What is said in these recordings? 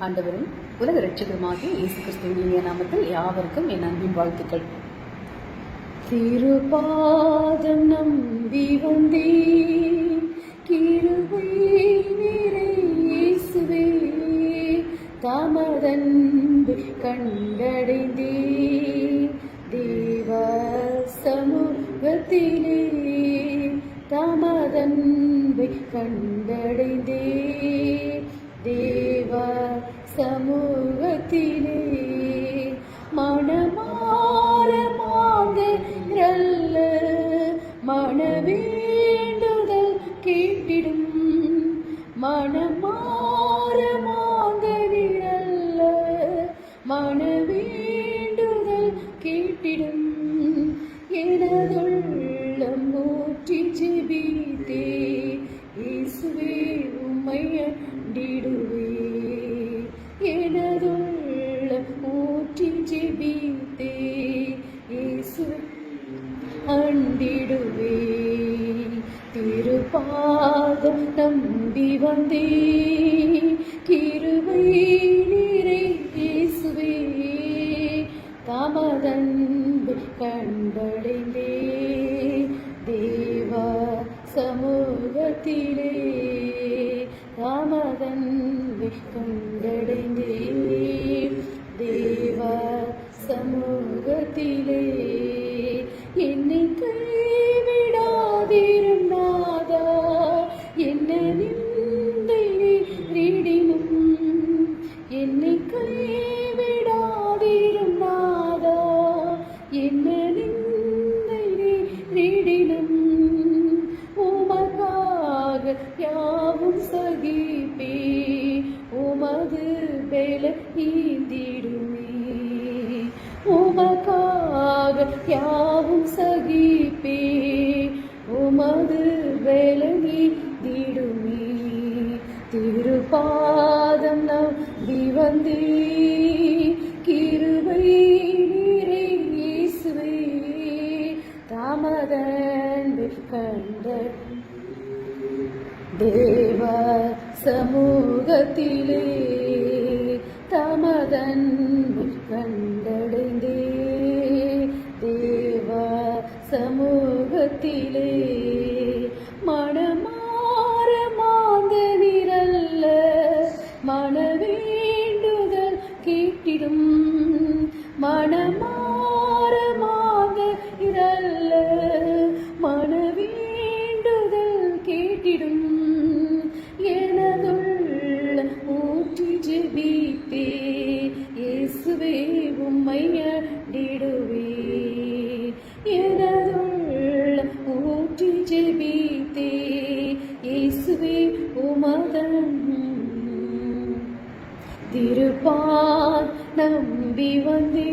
ஆண்டவரும் உலக ரட்சகருமாகிய இயேசு கிறிஸ்துவின் இனிய நாமத்தில் யாவருக்கும் என் அன்பின் வாழ்த்துக்கள். திருபாதம் நம்பி வந்தே கிருபை நிறை தமதன்பு கண்டடைந்தே தேவ சமூகத்திலே தமதன்பை கண்டடைந்தே தேவ சமூகத்திலே நம்பி வந்தே உமது உமக்காக யாவும் சகிப்பே. உமது விலகி திடுமே திருப்பாதம் நம்பி வந்தே. கிருவை நீரே இயேசுவே. கண்ட தேவ சமூகத்திலே தமதன்பு கண்டடைந்தே ஜெபித்தே இயேசுவே உம்மை அண்டிடுவே எனதுள்ள ஊற்றி ஜெபித்தே இயேசுவே உமதன் திருப்பார் நம்பி வந்தே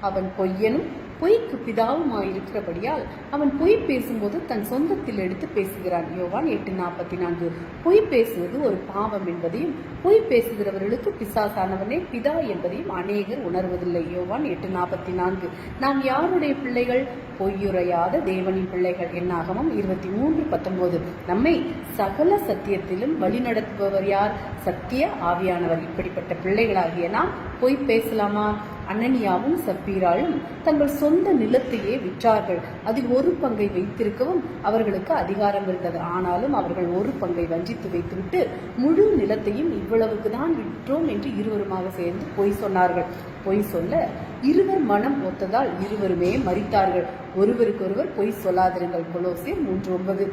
அவன் பொய்யனும் பொய்க்கு பிதாவுமாயிருக்கிறபடியால் அவன் பொய் பேசும்போது தன் சொந்தத்தில் எடுத்து பேசுகிறான். யோவான் எட்டு நாற்பத்தி நான்கு பொய் பேசுவது ஒரு பாவம் என்பதையும் பொய் பேசுகிறவர்களுக்கு பிசாசானவனே பிதா என்பதையும் அநேகர் உணர்வதில்லை. யோவான் எட்டு நாற்பத்தி நான்கு நாம் யாருடைய பிள்ளைகள்? பொய்யுரையாத தேவனின் பிள்ளைகள். என்னாகவும் இருபத்தி மூன்று பத்தொன்பது. நம்மை சகல சத்தியத்திலும் வழிநடத்துபவர் யார்? சத்திய ஆவியானவர். இப்படிப்பட்ட பிள்ளைகளாகிய நாம் பொய் பேசலாமா? அனனியாவும் சப்பீராலும் தங்கள் சொந்த நிலத்தையே விற்றார்கள். அதில் ஒரு பங்கை வைத்திருக்கவும் அவர்களுக்கு அதிகாரம் இருந்தது. ஆனாலும் அவர்கள் ஒரு பங்கை வஞ்சித்து வைத்துவிட்டு முழு நிலத்தையும் இவ்வளவுக்கு தான் விற்றோம் என்று இருவருமாக சேர்ந்து பொய் சொன்னார்கள். பொய் சொல்ல இருவர் மனம் ஒத்ததால் இருவருமே மறித்தார்கள். ஒருவருக்கொருவர் பொய் சொல்லாதிருங்கள். கொலோசியர் மூன்று ஒன்பது.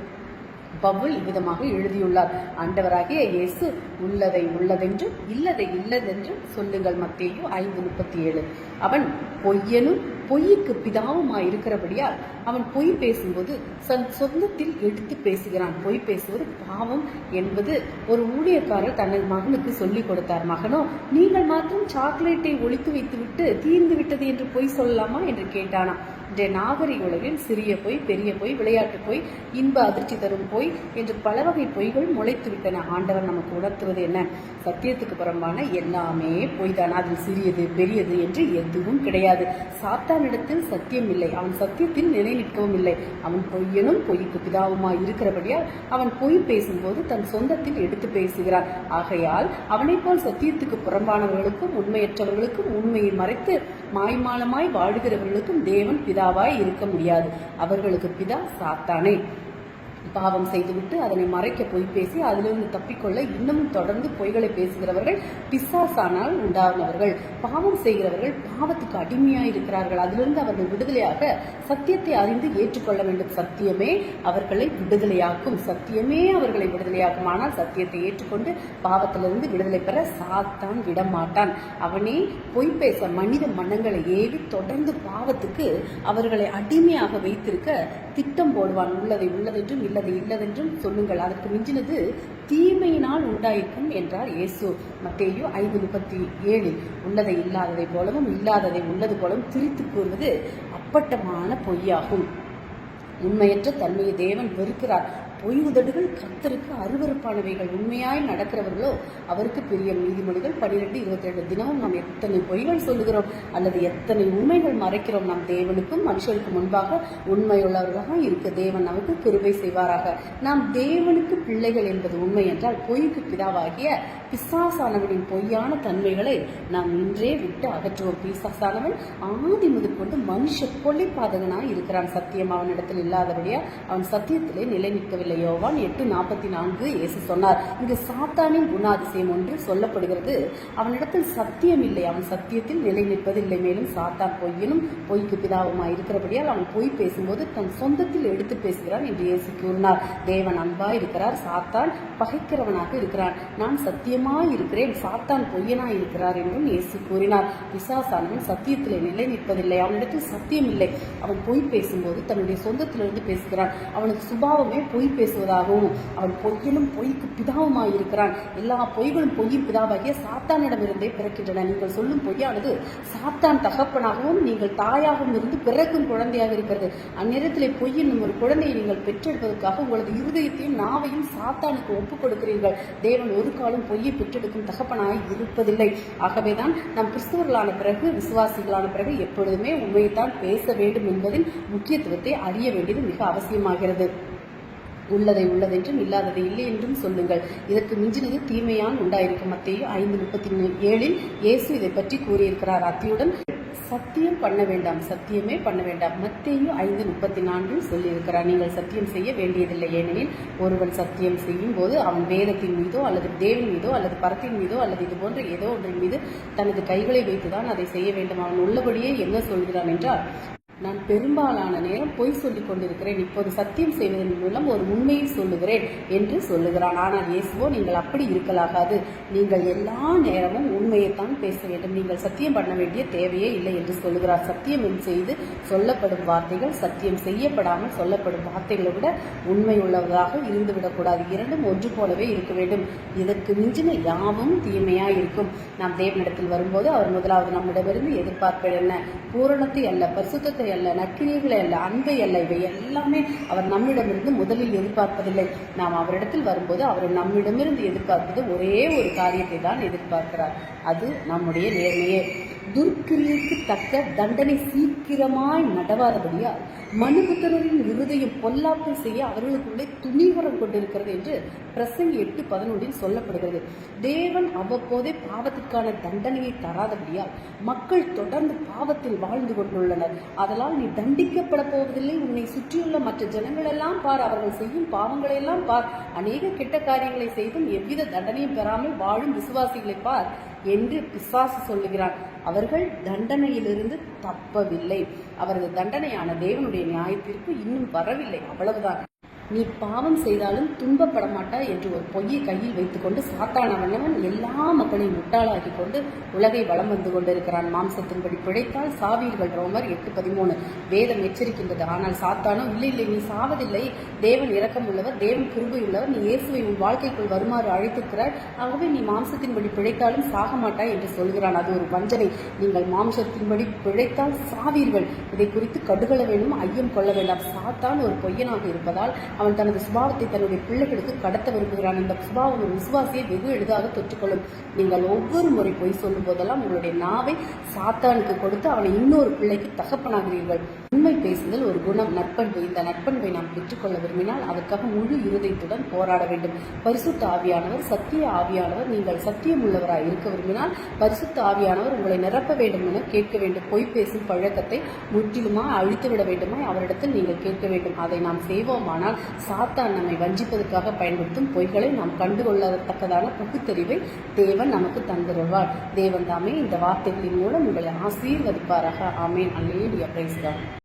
பவுல் இவ்விதமாக எழுதியுள்ளார். ஆண்டவராகிய இயேசு உள்ளதை உள்ளதென்றும் இல்லதை இல்லதென்றும் சொல்லுங்கள். மத்தேயு ஐந்து முப்பத்தி ஏழு. அவன் பொய்யனும் பொய்யுக்கு பிதாவுமாய் இருக்கிறபடியால் அவன் பொய் பேசும்போது தன் சொந்தத்தில் எடுத்து பேசுகிறான். பொய் பேசுவது பாவம் என்பது ஒரு ஊழியக்காரர் தனது மகனுக்கு சொல்லிக் கொடுத்தார். மகனோ நீங்கள் மாத்திரம் சாக்லேட்டை ஒழித்து வைத்துவிட்டு தீர்ந்து விட்டது என்று பொய் சொல்லலாமா? என்று கேட்டானாம். இன்றைய நாகரிக உலகில் சிறிய பொய் பெரிய பொய் விளையாட்டு பொய் இன்ப அதிர்ச்சி தரும் பொய் என்று பல வகை பொய்கள் முளைத்து விட்டன. ஆண்டவர் நமக்கு உணர்த்துவது என்ன? சத்தியத்துக்கு புறம்பான எல்லாமே பொய் தான் அதில் சிறியது பெரியது என்று எதுவும் கிடையாது. சாத்தானிடத்தில் சத்தியம் இல்லை. அவன் சத்தியத்தில் நிலை நிற்கவும் இல்லை. அவன் பொய்யனும் பொய்க்கு பிதாவுமாய் இருக்கிறபடியால் அவன் பொய் பேசும்போது தன் சொந்தத்தில் எடுத்து பேசுகிறார். ஆகையால் அவனைப் போல் சத்தியத்துக்கு புறம்பானவர்களுக்கும் உண்மையற்றவர்களுக்கும் உண்மையை மறைத்து மாய்மாலமாய் வாழுகிறவர்களுக்கும் தேவன் பிதாவாய் இருக்க முடியாது. அவர்களுக்கு பிதா சாத்தானே. பாவம் செய்துவிட்டு அதனை மறைக்க பொய் பேசி அதிலிருந்து தப்பிக்கொள்ள இன்னமும் தொடர்ந்து பொய்களை பேசுகிறவர்கள் பிசாசானால் உண்டானவர்கள். பாவம் செய்கிறவர்கள் பாவத்துக்கு அடிமையாக இருக்கிறார்கள் அதிலிருந்து அவர்கள் விடுதலையாக சத்தியத்தை அறிந்து ஏற்றுக்கொள்ள வேண்டும். சத்தியமே அவர்களை விடுதலையாக்கும். சத்தியமே அவர்களை விடுதலையாக்கும். ஆனால் சத்தியத்தை ஏற்றுக்கொண்டு பாவத்திலிருந்து விடுதலை பெற சாத்தான் விடமாட்டான். அவனே பொய் பேச மனித மன்னங்களை ஏவி தொடர்ந்து பாவத்துக்கு அவர்களை அடிமையாக வைத்திருக்க திட்டம் போடுவான். உள்ளதை உள்ளதென்றும் இல்லை இல்லதை இல்லதென்றும் சொல்லுங்கள். அதற்கு மிஞ்சினது தீமையினால் உண்டாயிருக்கும் என்றார் இயேசு. மத்தேயோ ஐந்து முப்பத்தி ஏழில் உள்ளதை இல்லாததை போலவும் இல்லாததை உள்ளது போலவும் திரித்து கூறுவது அப்பட்டமான பொய்யாகும். உண்மையற்ற தன்மையை தேவன் வெறுக்கிறார். பொய் உதடுகள் கர்த்தருக்கு அருவருப்பானவைகள். உண்மையாய் நடக்கிறவர்களோ அவருக்கு பெரிய நீதிமொழிகள் பன்னிரெண்டு இருபத்தி ரெண்டு தினமும் நாம் எத்தனை பொய்கள் சொல்லுகிறோம் அல்லது எத்தனை உண்மைகள் மறைக்கிறோம் நம் தேவனுக்கும் மனுஷருக்கு முன்பாக உண்மையுள்ளவர்களாக இருக்க தேவன் நமக்கு கிருபை செய்வாராக. நாம் தேவனுக்கு பிள்ளைகள் என்பது உண்மை என்றால் பொய்க்கு பிதாவாகிய பிசாசானவனின் பொய்யான தன்மைகளை நாம் இன்றே விட்டு அகற்றுவோம். பிசாசானவன் ஆதி முதற்கொண்டு மனுஷ கொள்ளை பாதகனாய் இருக்கிறான். சத்தியம் அவனிடத்தில் இல்லாதபடியா அவன் சத்தியத்திலே நிலை நிற்கவில்லை யோவான் எட்டு நாற்பத்தி நான்கு இயேசு சொன்னார் இங்கு சாத்தானின் குணாதிசயம் ஒன்று சொல்லப்படுகிறது. அவனிடத்தில் சத்தியம் இல்லை அவன் சத்தியத்தில் நிலை நிற்பதில்லை. மேலும் சாத்தான் பொய்யனும் பொய்க்கு பிதாவுமாய் இருக்கிறபடியால் அவன் பொய் பேசும்போது தன் சொந்தத்தில் எடுத்து பேசுகிறான் என்று இயேசு கூறினார். தேவன் அன்பாய் இருக்கிறார். சாத்தான் பகைக்கிறவனாக இருக்கிறான். நான் சத்தியமாய் இருக்கிறேன். சாத்தான் பொய்யனாய் இருக்கிறார் என்றும் இயேசு கூறினார். பிசாசானவன் சத்தியத்திலே நிலை நிற்பதில்லை. அவனிடத்தில் சத்தியம் இல்லை அவன் பொய் பேசும்போது தன்னுடைய சொந்தத்திலிருந்து பேசுகிறான். அவனுக்கு சுபாவமே பொய் பேசுவதாகவும் அவன் பொய்யிலும் பொய்க்கு பிதாவுமாயிருக்கிறான். எல்லா பொய்களும் பொய்யின் பிதாவாகிய சாத்தானிடமிருந்தே பிறக்கின்றன. நீங்கள் சொல்லும் பொய்யானது சாத்தான் தகப்பனாகவும் நீங்கள் தாயாகவும் இருந்து பிறக்கும் குழந்தையாக இருக்கிறது. அந்நேரத்தில் பொய் என்னும் ஒரு குழந்தையை நீங்கள் பெற்றெடுப்பதற்காக உங்களது இருதயத்தையும் நாவையும் சாத்தானுக்கு ஒப்புக் கொடுக்கிறீர்கள். தேவன் ஒரு காலம் பொய்யை பெற்றெடுக்கும் தகப்பனாய் இருப்பதில்லை. ஆகவேதான் நாம் கிறிஸ்தவர்களான பிறகு விசுவாசிகளான பிறகு எப்பொழுதுமே உண்மையைத்தான் பேச வேண்டும் என்பதின் முக்கியத்துவத்தை அறிய வேண்டியது மிக அவசியமாகிறது. உள்ளதை உள்ளதென்றும் இல்லாததை இல்லை என்றும் சொல்லுங்கள். இதற்கு மிஞ்சினது தீமையான் உண்டாயிருக்கும். மத்தையும் ஐந்து முப்பத்தி ஏழில் இயேசு இதை பற்றி கூறியிருக்கிறார். அத்தியுடன் சத்தியம் பண்ண வேண்டாம் சத்தியமே பண்ண வேண்டாம். மத்தையும் ஐந்து முப்பத்தி நான்கில் சொல்லியிருக்கிறார். நீங்கள் சத்தியம் செய்ய வேண்டியதில்லை. ஏனெனில் ஒருவன் சத்தியம் செய்யும் போது அவன் வேதத்தின் மீதோ அல்லது தேவன் மீதோ அல்லது பரத்தின் மீதோ அல்லது இது போன்ற ஏதோ ஒன்றின் மீது தனது கைகளை வைத்துதான் அதை செய்ய வேண்டும். அவன் உள்ளபடியே என்ன சொல்கிறான் என்றால் நான் பெரும்பாலான நேரம் பொய் சொல்லிக் கொண்டிருக்கிறேன். இப்போது சத்தியம் செய்வதன் மூலம் ஒரு உண்மையை சொல்லுகிறேன் என்று சொல்லுகிறான். ஆனால் இயேசுவோ நீங்கள் அப்படி இருக்கலாகாது. நீங்கள் எல்லா நேரமும் உண்மையைத்தான் பேச வேண்டும். நீங்கள் சத்தியம் பண்ண வேண்டிய தேவையே இல்லை என்று சொல்லுகிறார். சத்தியம் செய்து சொல்லப்படும் வார்த்தைகள் சத்தியம் செய்யப்படாமல் சொல்லப்படும் வார்த்தைகளை விட உண்மை உள்ளவர்களாக இருந்துவிடக்கூடாது. இரண்டும் ஒன்று போலவே இருக்க வேண்டும். இதற்கு மிஞ்சின யாவும் தீமையாக இருக்கும் நாம் தேவனிடத்தில் வரும்போது அவர் முதலாவது நம்மிடமிருந்து எதிர்பார்ப்பது என்ன? பூரணத்தை அல்ல பரிசுத்தத்தை அல்ல நக்கிரியர்களை அல்ல அன்பை அல்ல இவை எல்லாமே அவர் நம்மிடமிருந்து முதலில் எதிர்பார்ப்பதில்லை. நாம் அவரிடத்தில் வரும்போது அவர் நம்மிடமிருந்து எதிர்பார்ப்பது ஒரே ஒரு காரியத்தை தான் எதிர்பார்க்கிறார். அது நம்முடைய நேர்மையே. துர்க்கிரியைக்கு தக்க தண்டனை சீக்கிரமாய் நடவாதபடியால் மனுபுத்தரின் இருதயம் பொல்லாப்பை செய்ய அவர்களுக்குள்ளே துணிவரம் கொண்டிருக்கிறது என்று பிரசங்கி எட்டு பதினொன்றில் சொல்லப்படுகிறது. தேவன் அவ்வப்போதே பாவத்திற்கான தண்டனையை தராதபடியால் மக்கள் தொடர்ந்து பாவத்தில் வாழ்ந்து கொண்டுள்ளனர். அதனால் நீ தண்டிக்கப்பட போவதில்லை. உன்னை சுற்றியுள்ள மற்ற ஜனங்களெல்லாம் பார். அவர்கள் செய்யும் பாவங்களை எல்லாம் பார். அநேக கெட்ட காரியங்களை செய்தும் எவ்வித தண்டனையும் பெறாமல் வாழும் விசுவாசிகளை பார் என்று பிசாசு சொல்லுகிறான். அவர்கள் தண்டனையிலிருந்து தப்பவில்லை. அவரது தண்டனையான தேவனுடைய நியாயத்திற்கு இன்னும் வரவில்லை. அவ்வளவுதான். நீ பாவம் செய்தாலும் துன்பப்பட மாட்டாய் என்று ஒரு பொய்யை கையில் வைத்துக்கொண்டு சாத்தான வண்ணவன் எல்லா மக்களையும் முட்டாளாக்கி கொண்டு உலகை வளம் வந்து கொண்டிருக்கிறான். மாம்சத்தின்படி பிழைத்தால் சாவீர்கள் ரோமர் எட்டு பதிமூணு. வேதம் எச்சரிக்கின்றது. ஆனால் சாத்தானோ இல்லை இல்லை நீ சாவதில்லை. தேவன் இரக்கம் உள்ளவர் தேவன் கிருபை உள்ளவர் நீ இயேசுவை உன் வாழ்க்கைக்குள் வருமாறு அழைத்திருக்கிறார். ஆகவே நீ மாம்சத்தின்படி பிழைத்தாலும் சாக மாட்டாய் என்று சொல்கிறான். அது ஒரு வஞ்சனை. நீங்கள் மாம்சத்தின்படி பிழைத்தால் சாவீர்கள். இதை குறித்து கடுகள வேண்டும் ஐயம் கொள்ள வேண்டாம். சாத்தான் ஒரு பொய்யனாக இருப்பதால் அவன் தனது சுபாவத்தை தன்னுடைய பிள்ளைகளுக்கு கடத்த விரும்புகிறான். இந்த சுபாவம் ஒரு விசுவாசியை வெகு எளிதாக தொற்றுக்கொள்ளும். நீங்கள் ஒவ்வொரு முறை பொய் சொல்லும் போதெல்லாம் உங்களுடைய நாவை சாத்தானுக்கு கொடுத்து அவனை இன்னொரு பிள்ளைக்கு தகப்பனாகிறீர்கள் உண்மை பேசுதல் ஒரு குணம் நட்பண்பு இந்த நட்பண்பை நாம் பெற்றுக்கொள்ள விரும்பினால் அதற்காக முழு இருதயத்துடன் போராட வேண்டும். பரிசுத்த ஆவியானவர் சத்திய ஆவியானவர் நீங்கள் சத்தியம் உள்ளவராக இருக்க விரும்பினால் பரிசுத்த ஆவியானவர் உங்களை நிரப்ப வேண்டும் என கேட்க வேண்டும். பொய் பேசும் பழக்கத்தை முற்றிலுமா அழித்து விட வேண்டுமா அவரிடத்தில் நீங்கள் கேட்க வேண்டும். அதை நாம் செய்வோமானால் சாத்தான் நம்மை வஞ்சிப்பதற்காக பயன்படுத்தும் பொய்களை நாம் கண்டுகொள்ளத்தக்கதான பகுத்தறிவை தேவன் நமக்கு தந்திருவார். தேவன் தாமே இந்த வார்த்தைகளின் மூலம் உங்களை ஆசீர்வதிப்பாராக. ஆமேன். அல்லேலியா. பிரைஸ்தான்